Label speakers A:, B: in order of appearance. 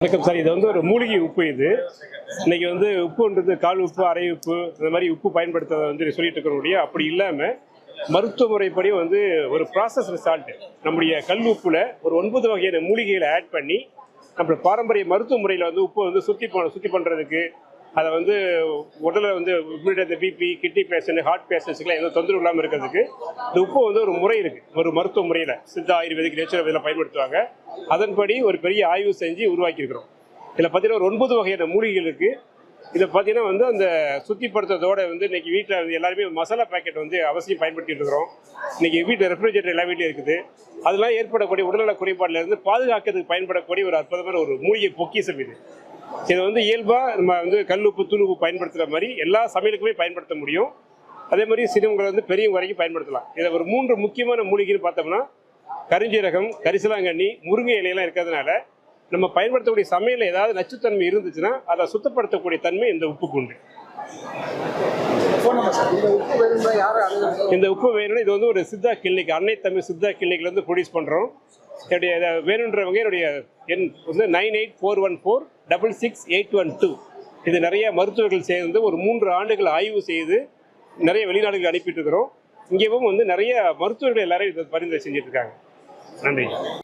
A: வணக்கம் சார். இது வந்து ஒரு மூலிகை உப்பு இது. இன்னைக்கு வந்து உப்புன்றது கால் உப்பு அரை உப்பு இந்த மாதிரி உப்பு பயன்படுத்துறதை வந்து சொல்லிட்டு இருக்கக்கூடிய அப்படி இல்லாமல் மருத்துவ முறைப்படி வந்து ஒரு ப்ராசஸ் ரிசால்ட் நம்முடைய கல் உப்புல ஒரு ஒன்பது வகையான மூலிகைகளை ஆட் பண்ணி நம்மளோட பாரம்பரிய மருத்துவ முறையில் வந்து உப்பை வந்து சுத்தி சுத்தி பண்ணுறதுக்கு அதை வந்து உடலில் வந்து இந்த பிபி கிட்னி பேஷண்ட் ஹார்ட் பேஷண்ட்ஸுக்குலாம் எந்த தொந்தரவு இல்லாமல் இருக்கிறதுக்கு இந்த உப்பு வந்து ஒரு முறை இருக்குது ஒரு மருத்துவ முறையில் சித்த ஆயுர்வேதிக் நேச்சுரல் இதில் பயன்படுத்துவாங்க. அதன்படி ஒரு பெரிய ஆய்வு செஞ்சு உருவாக்கியிருக்கிறோம். இதில் பார்த்தீங்கன்னா ஒரு ஒன்பது வகையான மூலிகைகள் இருக்குது இதை பார்த்தீங்கன்னா வந்து அந்த சுத்திப்படுத்துறதோட வந்து இன்னைக்கு வீட்டில் வந்து எல்லாருமே மசாலா பாக்கெட் வந்து அவசியம் பயன்படுத்திட்டு இருக்கிறோம். இன்னைக்கு வீட்டில் ரெஃப்ரிஜரேட்டர் எல்லா வீட்லையும் இருக்குது. அதெல்லாம் ஏற்படக்கூடிய உடல்நல குறைபாடுல இருந்து பாதுகாக்கிறதுக்கு பயன்படக்கூடிய ஒரு அற்புதமான ஒரு மூலிகை பொக்கிஷம் இது. இது வந்து இயல்பாக நம்ம வந்து கல் கல்லுப்பு உப்பு பயன்படுத்துகிற மாதிரி எல்லா சமையலுக்குமே பயன்படுத்த முடியும். அதே மாதிரி சிறுவங்களை வந்து பெரியவங்க வரைக்கும் பயன்படுத்தலாம். இதில் ஒரு மூன்று முக்கியமான மூலிகைன்னு பார்த்தோம்னா கரிஞ்சீரகம் கரிசலாங்கண்ணி முருங்கை இலையெல்லாம் இருக்கிறதுனால நம்ம பயன்படுத்தக்கூடிய சமையலில் ஏதாவது நச்சுத்தன்மை இருந்துச்சுன்னா அதை சுத்தப்படுத்தக்கூடிய தன்மை இந்த உப்புக்கு உண்டு.
B: இந்த உப்பு வேணும்னா
A: இந்த உப்பு இது வந்து ஒரு சித்தா கிளினிக் அன்னை தமிழ் சித்தா கிளினிக்லேருந்து ப்ரொடியூஸ் பண்ணுறோம் என்னுடைய இதை வேணுன்றவங்க என்னுடைய எண் வந்து nine eight four one four double six eight one two இது நிறைய மருத்துவர்கள் சேர்ந்து ஒரு மூன்று ஆண்டுகள் ஆய்வு செய்து நிறைய வெளிநாடுகளுக்கு அனுப்பிட்டு இருக்கிறோம். இங்கேவும் வந்து நிறைய மருத்துவர்கள் எல்லாரும் இதை பரிந்துரை செஞ்சுட்டு இருக்காங்க. நன்றி.